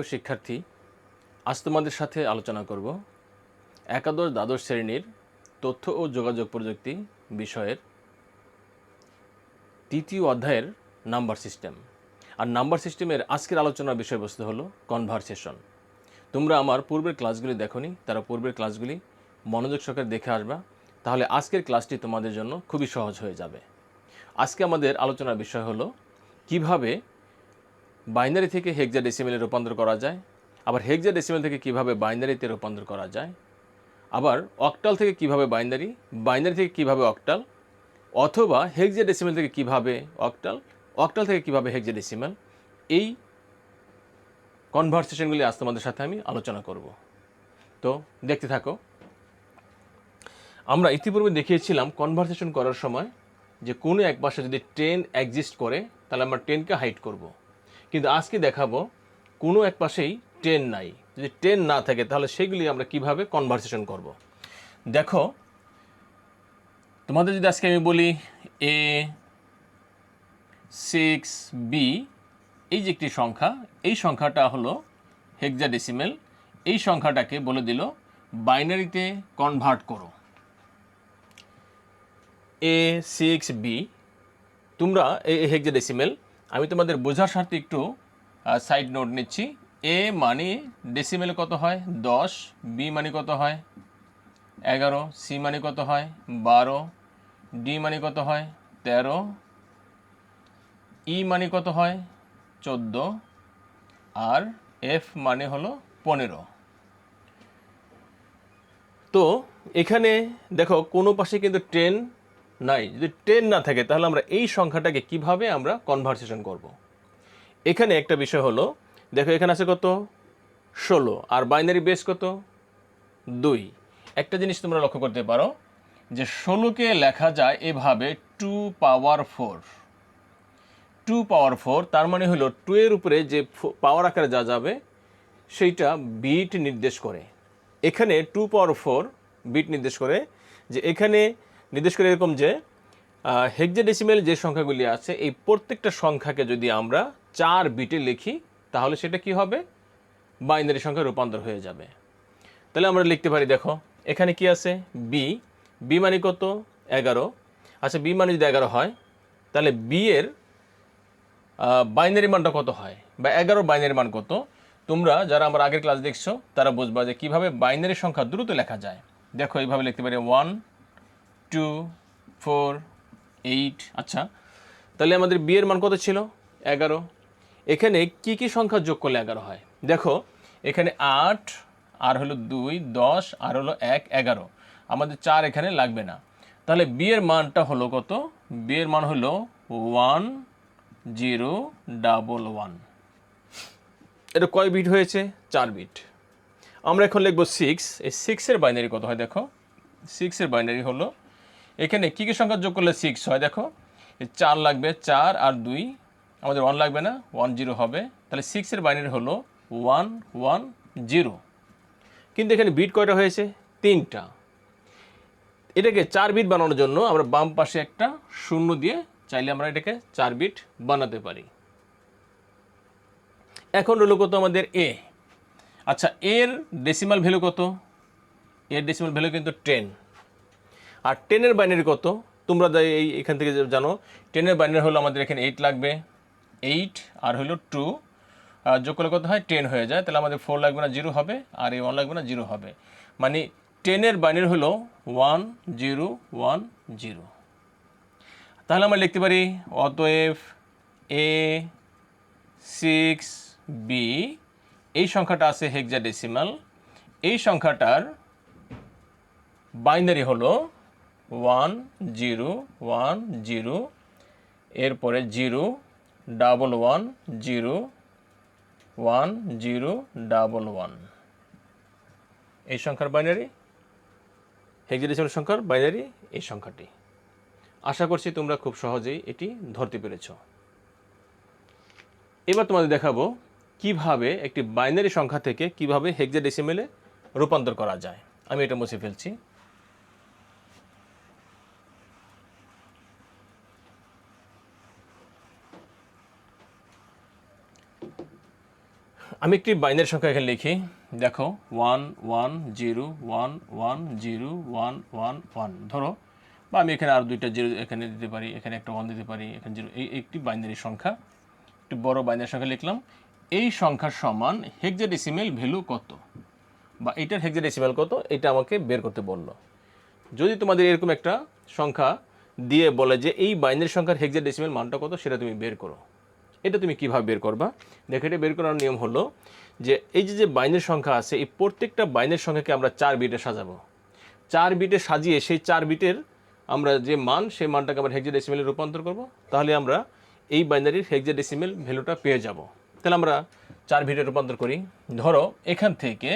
প্রিয় শিক্ষার্থী, আজ তোমাদের সাথে আলোচনা করব একাদশ দ্বাদশ শ্রেণির তথ্য ও যোগাযোগ প্রযুক্তি বিষয়ের তৃতীয় অধ্যায়ের নাম্বার সিস্টেম। আর নাম্বার সিস্টেমের আজকের আলোচনার বিষয়বস্তু হলো কনভারসেশন। তোমরা আমার পূর্বের ক্লাসগুলি দেখোনি, তারা পূর্বের ক্লাসগুলি মনোযোগ সহকারে দেখে আসবা, তাহলে আজকের ক্লাসটি তোমাদের জন্য খুবই সহজ হয়ে যাবে। আজকে আমাদের আলোচনার বিষয় হলো কীভাবে বাইনারি থেকে হেক্সা ডেসিমেলে রূপান্তর করা যায়, আবার হেক্সা ডেসিমেল থেকে কীভাবে বাইনারিতে রূপান্তর করা যায়, আবার অক্টাল থেকে কীভাবে বাইনারি বাইনারি থেকে কীভাবে অক্টাল, অথবা হেক্সা ডেসিমেল থেকে কীভাবে অক্টাল অক্টাল থেকে কীভাবে হেক্সা ডেসিমেল এই কনভারসেশনগুলি আজ তোমাদের সাথে আমি আলোচনা করব তো দেখতে থাকো, আমরা ইতিপূর্বে দেখিয়েছিলাম কনভারসেশন করার সময় যে কোনো এক পাশে যদি টেন এক্সিস্ট করে, তাহলে আমরা টেনকে হাইড করব। কিন্তু আজকে দেখাবো কোনো এক পাশেই টেন নাই যদি টেন না থাকে, তাহলে সেগুলি আমরা কীভাবে কনভারসেশন করব। দেখো, তোমাদের যদি আজকে আমি বলি এ সিক্স বি এই যে একটি সংখ্যা, এই সংখ্যাটা হলো হেক্সাডেসিমেল এই সংখ্যাটাকে বলে দিল বাইনারিতে কনভার্ট করো এ সিক্স বি তোমরা এই হেক্সাডেসিমেল আমি তোমাদের বোঝার স্বার্থে একটু সাইড নোট নিচ্ছি। এ মানে ডেসিমেলে কত হয়? দশ। বি মানে কত হয়? এগারো। সি মানে কত হয়? বারো। ডি মানে কত হয়? তেরো। ই মানে কত হয়? চোদ্দ। আর এফ মানে হলো পনেরো। তো এখানে দেখো, কোনো পাশে কিন্তু টেন নাই, যদি টেন না থাকে, তাহলে আমরা এই সংখ্যাটাকে কীভাবে আমরা কনভার্সেশন করব। এখানে একটা বিষয় হলো, দেখো এখানে আছে কত? ষোলো। আর বাইনারি বেস কত? দুই। একটা জিনিস তোমরা লক্ষ্য করতে পারো, যে ষোলোকে লেখা যায় এভাবে two power four two power four তার মানে হলো টু এর উপরে যে পাওয়ার আকারে যা যাবে, সেইটা বিট নির্দেশ করে। এখানে টু পাওয়ার ফোর বিট নির্দেশ করে, যে এখানে নির্দেশ করে এরকম যে হেক্সাডেসিমেল যে সংখ্যাগুলি আছে, এই প্রত্যেকটা সংখ্যাকে যদি আমরা চার বিটে লিখি, তাহলে সেটা কি হবে? বাইনারি সংখ্যা রূপান্তর হয়ে যাবে। তাহলে আমরা লিখতে পারি, দেখো, এখানে কি আছে? বি বি মানে কত? এগারো। আচ্ছা বি মানে যদি এগারো হয়, তাহলে বি এর বাইনারি মানটা কত হয়? বা এগারো বাইনারি মান কত? তোমরা যারা আমার আগের ক্লাস দেখছ, তারা বুঝবা যে কীভাবে বাইনারি সংখ্যা দ্রুত লেখা যায়। দেখো, এইভাবে লিখতে পারি ওয়ান টু, ফোর, এইট আচ্ছা। তাহলে আমাদের বিয়ের মান কত ছিল? এগারো। এখানে কি কি সংখ্যা যোগ করলে এগারো হয়? দেখো, এখানে আট, আর হলো দুই, দশ, আর হলো এক, এগারো। আমাদের চার এখানে লাগবে না। তাহলে বিয়ের মানটা হলো কত? বিয়ের মান হলো ওয়ান, জিরো, ডাবল ওয়ান। এটা কয় বিট হয়েছে? চার বিট। আমরা এখন লিখব সিক্স এই সিক্সের বাইনারি কত হয় দেখো? সিক্সের বাইনারি হলো এখানে কী কী সংখ্যা যোগ করলে সিক্স হয়? দেখো চার লাগবে, চার আর দুই, আমাদের ওয়ান লাগবে না ওয়ান জিরো হবে। তাহলে সিক্সের বাইনারি হলো ওয়ান ওয়ান জিরো কিন্তু এখানে বিট কয়টা হয়েছে? তিনটা। এটাকে চার বিট বানানোর জন্য আমরা বাম পাশে একটা শূন্য দিয়ে চাইলে আমরা এটাকে চার বিট বানাতে পারি। এখন রইল কত আমাদের এ আচ্ছা এর ডেসিমাল ভ্যালু কত? এর ডেসিমাল ভ্যালু কিন্তু টেন আর টেনের বাইনারি কত? তোমরা এই এখান থেকে জানো টেনের বাইনারি হলো আমাদের এখানে এইট লাগবে। এইট আর হলো টু যোগ করলে কত হয়? টেন হয়ে যায়। তাহলে আমাদের ফোর লাগবে না জিরো হবে, আর এই ওয়ান লাগবে না জিরো হবে। মানে টেনের বাইনারি হলো ওয়ান জিরো ওয়ান জিরো তাহলে আমরা লিখতে পারি অতএব এ সিক্স বি এই সংখ্যাটা আছে হেক্সাডেসিমাল এই সংখ্যাটার বাইনারি হলো ওয়ান জিরো ওয়ান জিরো, এরপরে zero double one zero one zero double one. এই সংখ্যার বাইনারি? হেক্সাডেসিমাল সংখ্যার বাইনারি এই সংখ্যাটি। আশা করছি তোমরা খুব সহজেই এটি ধরতে পেরেছ। এবার তোমাদের দেখাবো কীভাবে একটি বাইনারি সংখ্যা থেকে কীভাবে হেক্সাডেসিমেলে রূপান্তর করা যায়। আমি এটা মুছে ফেলছি। আমি একটি বাইনের সংখ্যা এখানে লিখি। দেখো one one zero one one zero one one one ধরো, বা আমি এখানে আর দুইটা জিরো এখানে দিতে পারি, এখানে একটা ওয়ান দিতে পারি, এখানে জিরো এই একটি বাইনারি সংখ্যা, একটি বড় বাইনারি সংখ্যা লিখলাম। এই সংখ্যার সমান হেক্সাডেসিমেল ভ্যালু কত? বা এটার হেক্সাডেসিমেল কত? এটা আমাকে বের করতে বলল। যদি তোমাদের এরকম একটা সংখ্যা দিয়ে বলে যে এই বাইনারি সংখ্যার হেক্সাডেসিমেল মানটা কত, সেটা তুমি বের করো। এটা তুমি কীভাবে বের করবা? দেখো, এটা বের করার নিয়ম হলো যে এই যে যে বাইনের সংখ্যা আছে, এই প্রত্যেকটা বাইনের সংখ্যাকে আমরা চার বিটে সাজাবো। চার বিটে সাজিয়ে সেই চার বিটের আমরা যে মান, সেই মানটাকে আমরা হেক্সাডেসিমেলে রূপান্তর করব। তাহলে আমরা এই বাইনারির হেক্সাডেসিমেল ভ্যালুটা পেয়ে যাব। তাহলে আমরা চার বিটে রূপান্তর করি। ধরো, এখান থেকে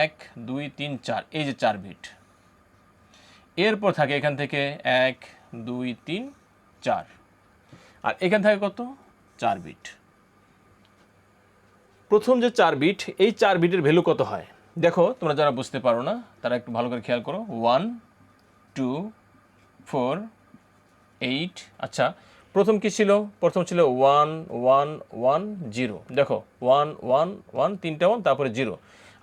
এক, দুই, তিন, চার, এই যে চার বিট। এরপর থাকে এখান থেকে এক, দুই, তিন, চার। আর এখান থেকে কত? চার বিট প্রথম যে চার বিট এই চার বিটের ভ্যালু কত হয়? দেখো, তোমরা যারা বুঝতে পারো না, তারা একটু ভালো করে খেয়াল করো। ওয়ান টু ফোর এইট আচ্ছা প্রথম কি ছিল? প্রথম ছিল ওয়ান ওয়ান ওয়ান জিরো দেখো ওয়ান ওয়ান ওয়ান তিনটা ওয়ান তারপরে জিরো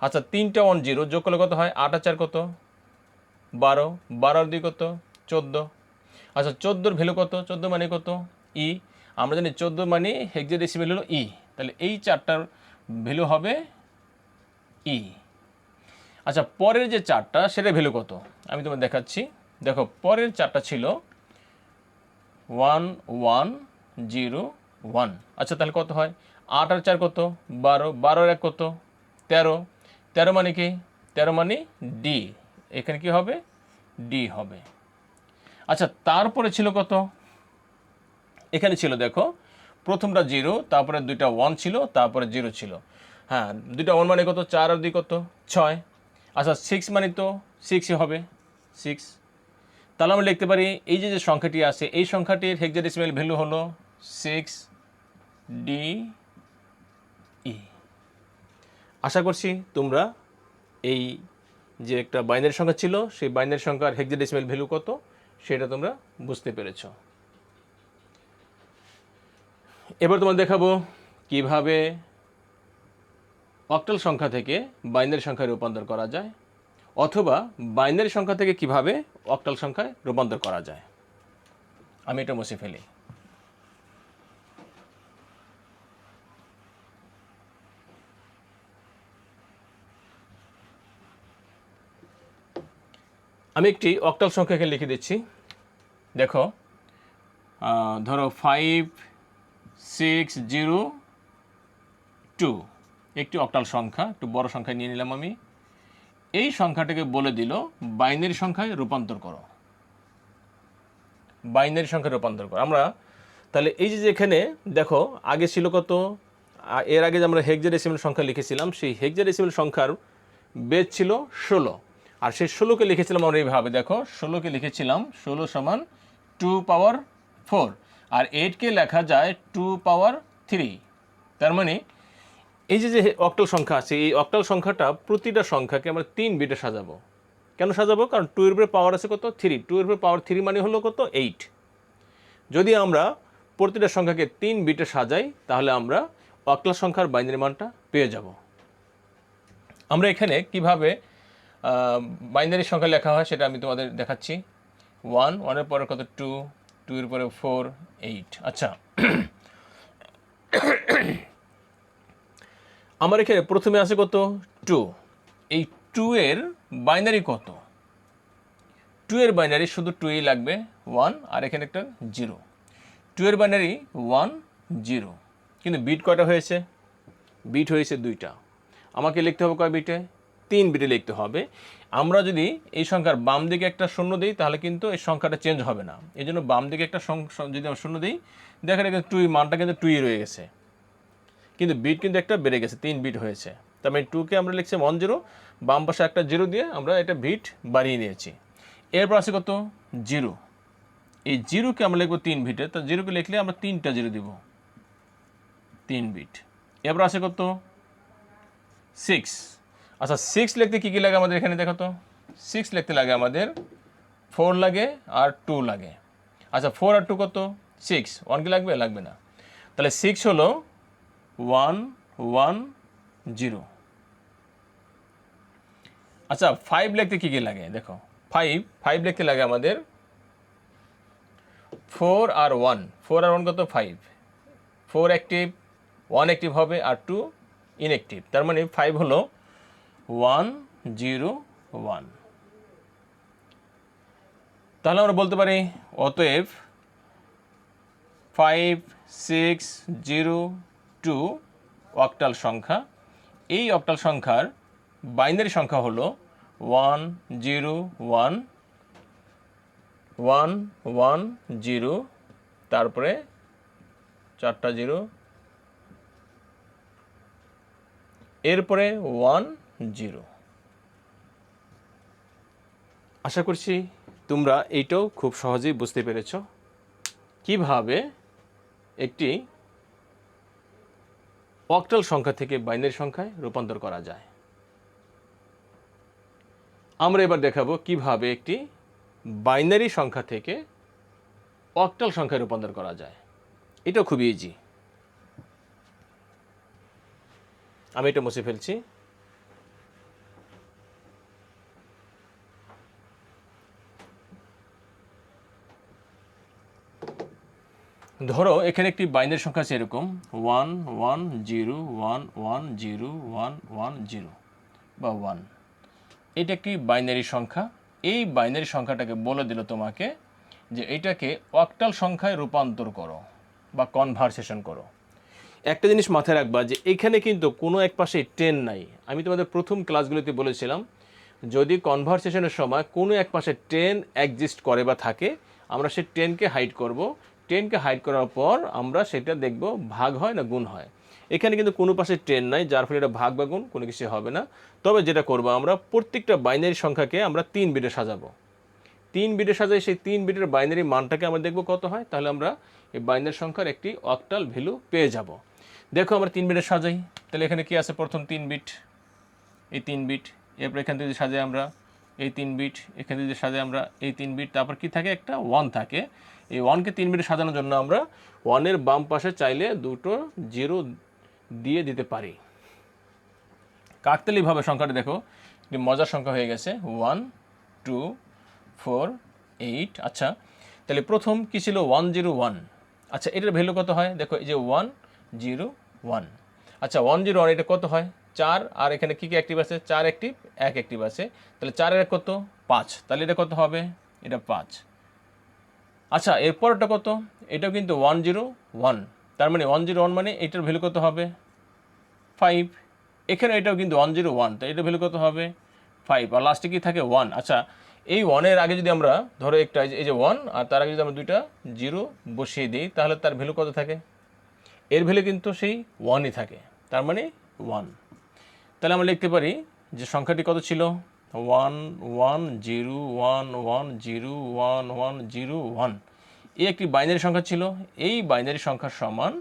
আচ্ছা তিনটা ওয়ান জিরো যোগ করলে কত হয়? আট চার কত? বারো। বারোর দুই কত? চোদ্দ। আচ্ছা চোদ্দোর ভ্যালু কত? চোদ্দ মানে কত? ই আমরা জানি চোদ্দ মানে হেক্সাডেসিমেল হলো ই তাহলে এই চারটার ভ্যালু হবে ই আচ্ছা পরের যে চারটা সেটা ভ্যালু কত? আমি তোমার দেখাচ্ছি। দেখো, পরের চারটা ছিল ওয়ান ওয়ান জিরো ওয়ান আচ্ছা তাহলে কত হয়? আট আর চার কত? বারো। বারোর এক কত? তেরো। তেরো মানে কি? তেরো মানে ডি এখানে কি হবে? ডি হবে। আচ্ছা তারপরে ছিল কত? এখানে ছিল, দেখো, প্রথমটা জিরো, তারপরে দুইটা ওয়ান ছিল, তারপরে জিরো ছিল। হ্যাঁ দুইটা ওয়ান মানে কত? চার আর দুই কত? ছয়। আচ্ছা সিক্স মানে তো সিক্সই হবে। সিক্স তাহলে আমরা লিখতে পারি, এই যে যে সংখ্যাটি আছে, এই সংখ্যাটির হেক্সাডেসিমেল ভ্যালু হলো সিক্স ডি ই আশা করছি তোমরা এই যে একটা বাইনারি সংখ্যা ছিল, সেই বাইনারি সংখ্যার হেক্সাডেসিমেল ভ্যালু কত, সেটা তোমরা বুঝতে পেরেছ। এবার তোমার দেখাবো কীভাবে অক্টাল সংখ্যা থেকে বাইনারি সংখ্যায় রূপান্তর করা যায়, অথবা বাইনারি সংখ্যা থেকে কীভাবে অক্টাল সংখ্যায় রূপান্তর করা যায়। আমি এটা মুছে ফেলি। আমি একটি অক্টাল সংখ্যাকে লিখে দিচ্ছি। দেখো ধরো ফাইভ সিক্স জিরো টু একটি অক্টাল সংখ্যা, একটু বড় সংখ্যা নিয়ে নিলাম আমি। এই সংখ্যাটাকে বলে দিল, বাইনারি সংখ্যায় রূপান্তর করো। বাইনারি সংখ্যায় রূপান্তর করো। আমরা তাহলে এই যে যেখানে দেখো, আগে ছিল কত? এর আগে যে আমরা হেক্সাডেসিমেল সংখ্যা লিখেছিলাম, সেই হেক্সাডেসিমেল সংখ্যার বেদ ছিল ষোলো। আর সেই ষোলোকে লিখেছিলাম আমরা এইভাবে, দেখো, ষোলোকে লিখেছিলাম ষোলো সমান টু পাওয়ার ফোর আর এইটকে লেখা যায় টু পাওয়ার থ্রি তার মানে এই যে যে অক্টাল সংখ্যা আছে, এই অক্টাল সংখ্যাটা প্রতিটা সংখ্যাকে আমরা তিন বিটে সাজাবো। কেন সাজাবো? কারণ টু এর পাওয়ার আছে কত? থ্রি টু এর পাওয়ার থ্রি মানে হলো কত? এইট যদি আমরা প্রতিটা সংখ্যাকে তিন বিটে সাজাই, তাহলে আমরা অক্টাল সংখ্যার বাইনারি মানটা পেয়ে যাব। আমরা এখানে কীভাবে বাইনারি সংখ্যা লেখা হয় সেটা আমি তোমাদের দেখাচ্ছি। ওয়ান ওয়ানের পরে কত? টু টু এর পরে ফোর এইট আচ্ছা। আমার এখানে প্রথমে আছে কত? টু এই টু এর বাইনারি কত? টু এর বাইনারি শুধু টুই লাগবে ওয়ান আর এখানে একটা জিরো টু এর বাইনারি ওয়ান জিরো কিন্তু বিট কয়টা হয়েছে? বিট হয়েছে দুইটা। আমাকে লিখতে হবে কয় বিটে তিন বিটে লিখতে হবে। আমরা যদি এই সংখ্যার বাম দিকে একটা শূন্য দিই, তাহলে কিন্তু এই সংখ্যাটা চেঞ্জ হবে না। এই জন্য বাম দিকে একটা যদি আমরা শূন্য দিই দেখেন এখানে টুই মানটা কিন্তু টুই রয়ে গেছে। কিন্তু বিট কিন্তু একটা বেড়ে গেছে, তিন বিট হয়েছে। তার মানে টুকে আমরা লিখছি ওয়ান জিরো বাম পাশে একটা জিরো দিয়ে আমরা এটা বিট বাড়িয়ে নিয়েছি। এরপর আছে কত? জিরো এই জিরোকে আমরা লিখব তিন বিটে তো জিরোকে লিখলে আমরা তিনটা জিরো দিব। তিন বিট এরপর আছে কত? সিক্স আচ্ছা সিক্স লিখতে কী কী লাগে আমাদের এখানে দেখো তো? সিক্স লিখতে লাগে আমাদের ফোর লাগে আর টু লাগে। আচ্ছা ফোর আর টু কত? সিক্স ওয়ান কি লাগবে? লাগবে না। তাহলে সিক্স হলো ওয়ান ওয়ান জিরো আচ্ছা ফাইভ লিখতে কী কী লাগে? দেখো ফাইভ ফাইভ লিখতে লাগে আমাদের ফোর আর ওয়ান ফোর আর ওয়ান কত? Five four active one active হবে আর টু ইনঅ্যাক্টিভ তার মানে ফাইভ হলো ওয়ান জিরো ওয়ান তাহলে আমরা বলতে পারি, অতএব five six zero two octal সংখ্যা। এই অক্টাল সংখ্যার বাইনারি সংখ্যা হলো one zero one one one zero তারপরে চারটা জিরো এরপরে ওয়ান জিরো। আশা করছি তোমরা এইটাও খুব সহজেই বুঝতে পেরেছ। কীভাবে একটি অক্টাল সংখ্যা থেকে বাইনারি সংখ্যায় রূপান্তর করা যায়? আমরা এবার দেখাবো কীভাবে একটি বাইনারি সংখ্যা থেকে অক্টাল সংখ্যায় রূপান্তর করা যায়। এটাও খুবই ইজি আমি এটা মুছে ফেলছি। ধরো, এখানে একটি বাইনারি সংখ্যা আছে এরকম one one zero one one zero one one zero বা ওয়ান এটা একটি বাইনারি সংখ্যা। এই বাইনারি সংখ্যাটাকে বলে দিল তোমাকে যে এটাকে অক্টাল সংখ্যায় রূপান্তর করো বা কনভারসেশন করো। একটা জিনিস মাথায় রাখবা যে এখানে কিন্তু কোনো এক পাশে টেন নাই। আমি তোমাদের প্রথম ক্লাসগুলোতে বলেছিলাম, যদি কনভারসেশনের সময় কোনো এক পাশে টেন এক্সিস্ট করে বা থাকে, আমরা সে টেনকে হাইড করব। টেনকে হাইড করার পর আমরা সেটা দেখব ভাগ হয় না গুণ হয়। এখানে কিন্তু কোনো পাশে টেন নাই, যার ফলে এটা ভাগ বা গুণ কোনো কিছু হবে না। তবে যেটা করব আমরা, প্রত্যেকটা বাইনারি সংখ্যাকে আমরা তিন বিটে সাজাবো। তিন বিটে সাজাই সেই তিন বিটের বাইনারি মানটাকে আমরা দেখব কত হয়, তাহলে আমরা এই বাইনারি সংখ্যার একটি অক্টাল ভ্যালু পেয়ে যাব। দেখো আমরা তিন বিটে সাজাই। তাহলে এখানে কি আছে প্রথম তিন বিট এই তিন বিট এরপর এখান থেকে যদি সাজাই আমরা, এই তিন বিট এখান থেকে সাজাই আমরা, এই তিন বিট তারপর কি থাকে? একটা ওয়ান থাকে। এই ওয়ানকে তিন বিটে সাজানোর জন্য আমরা ওয়ানের বাম পাশে চাইলে দুটো জিরো দিয়ে দিতে পারি। কাকতালিভাবে সংখ্যাটা দেখো, একটি মজার সংখ্যা হয়ে গেছে। ওয়ান টু ফোর এইট আচ্ছা তাহলে প্রথম কি ছিল? ওয়ান জিরো ওয়ান আচ্ছা এটার ভ্যালু কত হয়? দেখো, এই যে ওয়ান জিরো ওয়ান আচ্ছা ওয়ান জিরো ওয়ান এটা কত হয়? চার, আর এখানে কী কী অ্যাক্টিভ আছে? চার অ্যাক্টিভ এক অ্যাক্টিভ আছে। তাহলে চারের এক কত? পাঁচ। তাহলে এটা কত হবে? এটা পাঁচ। আচ্ছা এরপরটা কত? এটাও কিন্তু ওয়ান জিরো ওয়ান তার মানে ওয়ান জিরো ওয়ান মানে এটার ভ্যালু কত হবে? ফাইভ এখানে এটাও কিন্তু ওয়ান জিরো ওয়ান তো এটার ভ্যালু কত হবে? ফাইভ আর লাস্টে কি থাকে? ওয়ান আচ্ছা এই ওয়ানের আগে যদি আমরা ধরো একটা, এই যে- ওয়ান আর তার আগে যদি আমরা দুইটা জিরো বসিয়ে দিই, তাহলে তার ভ্যালু কত থাকে? এর ভ্যালু কিন্তু সেই ওয়ানই থাকে, তার মানে ওয়ান তাহলে আমরা লিখতে পারি যে সংখ্যাটি কত ছিল? One one zero one one zero one one zero one. এই একটি বাইনারি সংখ্যা ছিল। এই বাইনারি সংখ্যার সমান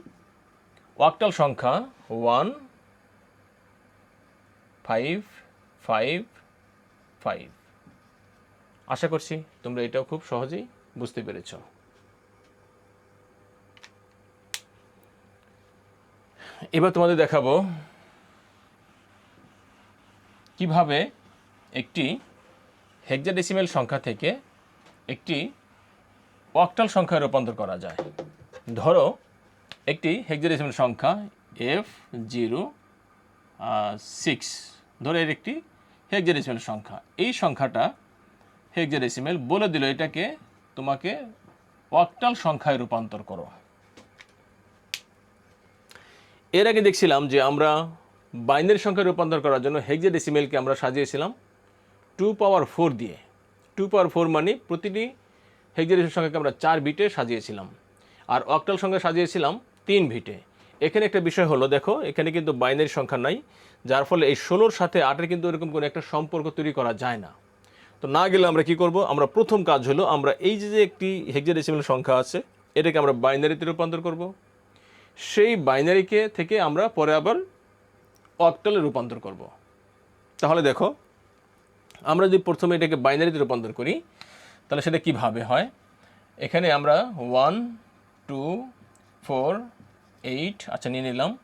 ওয়াকটাল সংখ্যা ওয়ান, ফাইভ ফাইভ ফাইভ। আশা করছি তোমরা এটাও খুব সহজেই বুঝতে পেরেছ। এবার তোমাদের দেখাবো কীভাবে একটি হেক্সাডেসিমেল সংখ্যা থেকে একটি অক্টাল সংখ্যায় রূপান্তর করা যায়। ধরো, একটি হেক্সাডেসিমেল সংখ্যা এফ জিরো সিক্স ধরো এর একটি হেক্সাডেসিমেল সংখ্যা। এই সংখ্যাটা হেক্সাডেসিমেল বলে দিল, এটাকে তোমাকে অক্টাল সংখ্যায় রূপান্তর করো। এর আগে দেখছিলাম যে আমরা বাইনারি সংখ্যায় রূপান্তর করার জন্য হেক্সাডেসিমেলকে আমরা সাজিয়েছিলাম। টু পাওয়ার ফোর দিয়ে। টু পাওয়ার ফোর মানে প্রতিটি হেক্সাডেসিমেল সংখ্যাকে আমরা চার বিটে সাজিয়েছিলাম। আর অক্টাল সংখ্যা সাজিয়েছিলাম তিন বিটে এখানে একটা বিষয় হলো, দেখো, এখানে কিন্তু বাইনারি সংখ্যা নাই, যার ফলে এই ষোলোর সাথে আটের কিন্তু এরকম কোনো একটা সম্পর্ক তৈরি করা যায় না। তো না গেলে আমরা কি করব? আমরা প্রথম কাজ হলো, আমরা এই যে যে একটি হেক্সাডেসিমেল সংখ্যা আছে, এটাকে আমরা বাইনারিতে রূপান্তর করব। সেই বাইনারিকে থেকে আমরা পরে আবার অক্টালে রূপান্তর করব। তাহলে দেখো আমরা যদি প্রথমে এটাকে বাইনারিতে রূপান্তর করি, তাহলে সেটা কীভাবে হয়? এখানে আমরা ওয়ান টু ফোর এইট আচ্ছা নিয়ে নিলাম।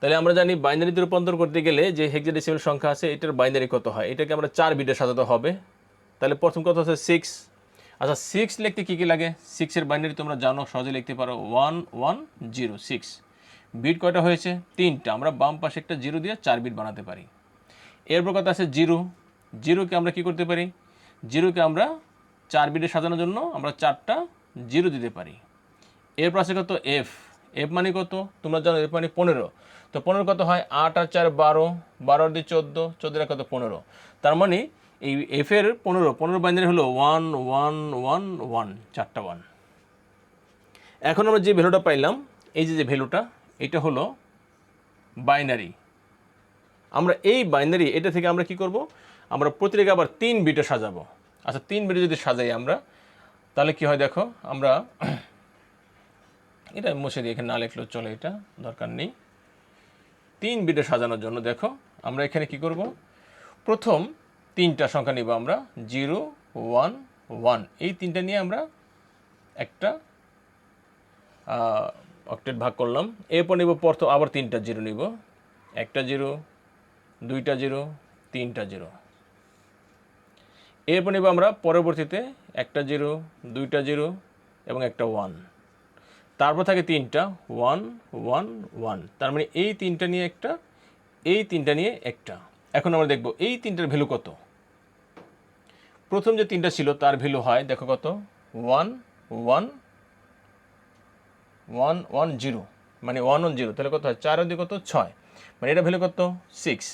তাহলে আমরা জানি বাইনারিতে রূপান্তর করতে গেলে যে হেক্সাডেসিমাল সংখ্যা আছে, এটার বাইনারি কত হয়? এটাকে আমরা চার বিটে সাজাতে হবে। তাহলে প্রথম কথা হচ্ছে সিক্স আচ্ছা সিক্স লিখতে কী কী লাগে? সিক্সের বাইনারি তোমরা জানো, সহজে লিখতে পারো। One one zero six bit কয়টা হয়েছে? তিনটা। আমরা বাম পাশে একটা জিরো দিয়ে চার বিট বানাতে পারি। এরপর কথা আছে জিরো জিরোকে আমরা কি করতে পারি? জিরোকে আমরা চার বিটে সাজানোর জন্য আমরা চারটা জিরো দিতে পারি। এরপর আছে কত? এফ এফ মানে কত? তোমরা জানো এফ মানে পনেরো। তো পনেরো কত হয়? আট আর চার বারো। বারো দিয়ে চোদ্দ। চোদ্দ আর কত? পনেরো। তার মানে এই এফের পনেরো। পনেরো বাইনারি হলো ওয়ান ওয়ান ওয়ান ওয়ান চারটা ওয়ান এখন আমরা যে ভ্যালুটা পাইলাম, এই যে যে ভ্যালুটা এটা হলো বাইনারি আমরা এই বাইনারি এটা থেকে আমরা কি করব? আমরা প্রতিটাকে আবার তিন বিটে সাজাবো। আচ্ছা তিন বিটে যদি সাজাই আমরা, তাহলে কি হয় দেখো, আমরা এটা মুছে দিয়ে এখানে না লিখলেও চলে এটা, দরকার নেই। তিন বিটে সাজানোর জন্য দেখো, আমরা এখানে কি করব? প্রথম তিনটা সংখ্যা নিব আমরা, জিরো, ওয়ান ওয়ান। এই তিনটা নিয়ে আমরা একটা অক্টেট ভাগ করলাম। এরপর নিব প্রথম আবার তিনটা জিরো নিব। একটা জিরো, দুইটা জিরো, তিনটা জিরো। এরপর নিব আমরা পরবর্তীতে একটা জিরো, দুইটা জিরো এবং একটা ওয়ান। তারপর থাকে তিনটা, ওয়ান ওয়ান ওয়ান। তার মানে এই তিনটা নিয়ে একটা, এই তিনটা নিয়ে একটা। এখন আমরা দেখব এই তিনটার ভ্যালু কত? প্রথম যে তিনটা ছিল তার ভ্যালু হয়, দেখো কত? One one one one, zero. মানে ওয়ান ওয়ান, জিরো। তাহলে কত হয়? চার দিয়ে কত? ছয়। মানে এটা ভ্যালু কত? সিক্স।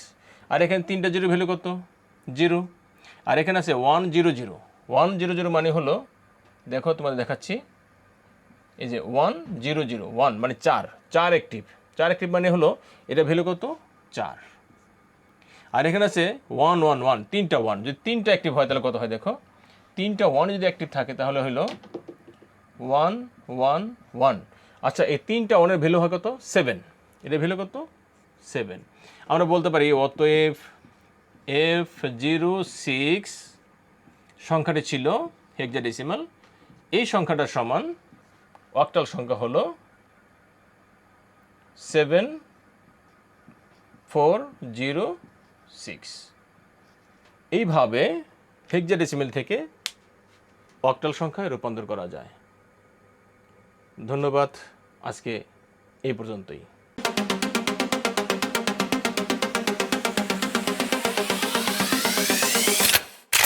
আর এখানে তিনটা জিরো ভ্যালু কত? জিরো। আর এখানে আছে one zero zero one zero zero মানে হলো, দেখো তোমাদের দেখাচ্ছি, এই যে ওয়ান জিরো জিরো ওয়ান মানে চার চার অ্যাক্টিভ চার অ্যাক্টিভ মানে হলো, এটা ভ্যালু কত? চার। আর এখানে আছে ওয়ান ওয়ান ওয়ান তিনটা ওয়ান যদি তিনটা অ্যাক্টিভ হয় তাহলে কত হয় দেখো? তিনটা ওয়ান যদি অ্যাক্টিভ থাকে তাহলে হলো ওয়ান ওয়ান ওয়ান আচ্ছা এই তিনটা ওয়ানের ভ্যালু হয় কত? সেভেন এটা ভ্যালু কত? সেভেন আমরা বলতে পারি অতএব এফ জিরো সিক্স সংখ্যাটি ছিল হেক্সাডেসিমাল এই সংখ্যাটার সমান অক্টাল সংখ্যা হলো সেভেন ফোর জিরো সিক্স এইভাবে হেক্সাডেসিমেল থেকে অক্টাল সংখ্যায় রূপান্তর করা যায়। ধন্যবাদ, আজকে এই পর্যন্তই।